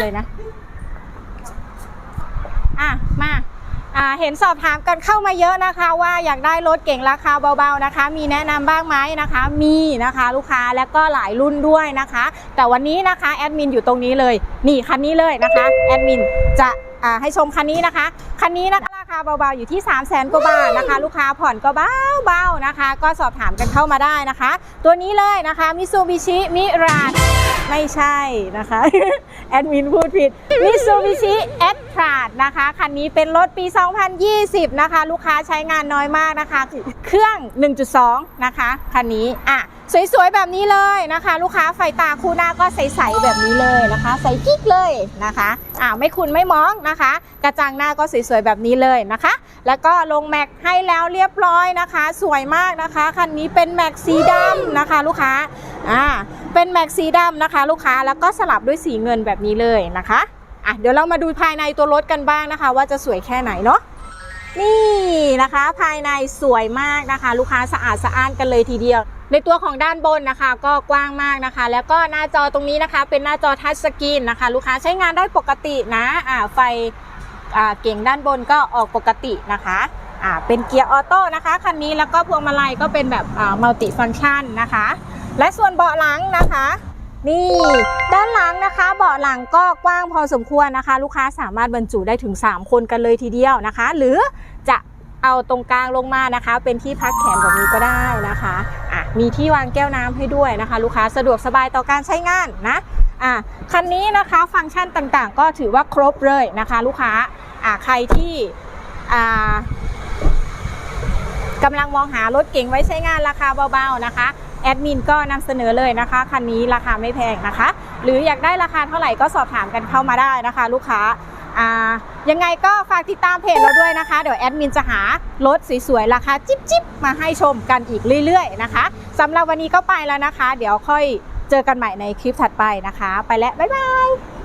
เลยนะ อะ มาอ่าเห็นสอบถามกันเข้ามาเยอะนะคะว่าอยากได้รถเก่งราคาเบาๆนะคะ มีแนะนำบ้างไหมนะคะ มีนะคะลูกค้าแล้วก็หลายรุ่นด้วยนะคะ แต่วันนี้นะคะแอดมินอยู่ตรงนี้เลย นี่คันนี้เลยนะคะแอดมินจะอ่าให้ชมคันนี้นะคะ คันนี้นะคะราคาเบาๆอยู่ที่ 3 0 0แสนกว่าบาทนะคะ ลูกค้าผ่อนก็เบาๆนะคะ ก็สอบถามกันเข้ามาได้นะคะ ตัวนี้เลยนะคะมิซูบิชิมิราด ไม่ใช่นะคะ แอดมินพูดผิดมิซูบิชิแอดทราดนะคะ คันนี้เป็นรถปี 2020 นะคะ ลูกค้าใช้งานน้อยมากนะคะ เครื่อง 1.2 นะคะ คันนี้อะสวยๆ แบบนี้เลยนะคะ ลูกค้าไฟตาคู่หน้าก็ใสๆแบบนี้เลยนะคะ ใสกิ๊กเลยนะคะอ่าไม่คุณไม่มองนะคะ กระจังหน้าก็สวยๆ แบบนี้เลยนะคะ แล้วก็ลงแม็กให้แล้วเรียบร้อยนะคะ สวยมากนะคะ คันนี้เป็นแม็กสีดำนะคะ ลูกค้าอ่า เป็นแม็กสีดำนะคะ ลูกค้าแล้วก็สลับด้วยสีเงินแบบนี้เลยนะคะอะเดี๋ยวเรามาดูภายในตัวรถกันบ้างนะคะ ว่าจะสวยแค่ไหนเนาะนี่นะคะภายในสวยมากนะคะ ลูกค้าสะอาดสะอ้านกันเลยทีเดียว ในตัวของด้านบนนะคะ ก็กว้างมากนะคะ แล้วก็หน้าจอตรงนี้นะคะ เป็นหน้าจอทัชสกรีนนะคะ ลูกค้าใช้งานได้ปกตินะอ่าไฟอ่าเก่งด้านบนก็ออกปกตินะคะอ่าเป็นเกียร์ออโต้นะคะคันนี้แล้วก็พวงมาลัยก็เป็นแบบอะมัลติฟัง c t ชันนะคะ และส่วนเบาะหลังนะคะ นี่ด้านหลังนะคะเบาะหลังก็กว้างพอสมควรนะคะ ลูกค้าสามารถบรรจุได้ถึง 3 คนกันเลยทีเดียวนะคะ หรือจะเอาตรงกลางลงมานะคะ เป็นที่พักแขนแบบนี้ก็ได้นะคะอะมีที่วางแก้วน้ำให้ด้วยนะคะ ลูกค้าสะดวกสบายต่อการใช้งานนะอะคันนี้นะคะฟังก์ชันต่างๆ ก็ถือว่าครบเลยนะคะ ลูกค้าอะใครที่อ่ากำลังมองหารถเก๋งไว้ใช้งานราคาเบาๆนะคะ แอดมินก็นำเสนอเลยนะคะคันนี้ราคาไม่แพงนะคะ หรืออยากได้ราคาเท่าไหร่ก็สอบถามกันเข้ามาได้นะคะ ลูกค้าอ่ายังไงก็ฝากติดตามเพจเราด้วยนะคะ เดี๋ยวแอดมินจะหารถสวยๆ ราคาจิ๊บๆมาให้ชมกันอีกเรื่อยๆนะคะสำหรับวันนี้ก็ไปแล้วนะคะ เดี๋ยวค่อยเจอกันใหม่ในคลิปถัดไปนะคะ ไปแล้ว บ๊ายบาย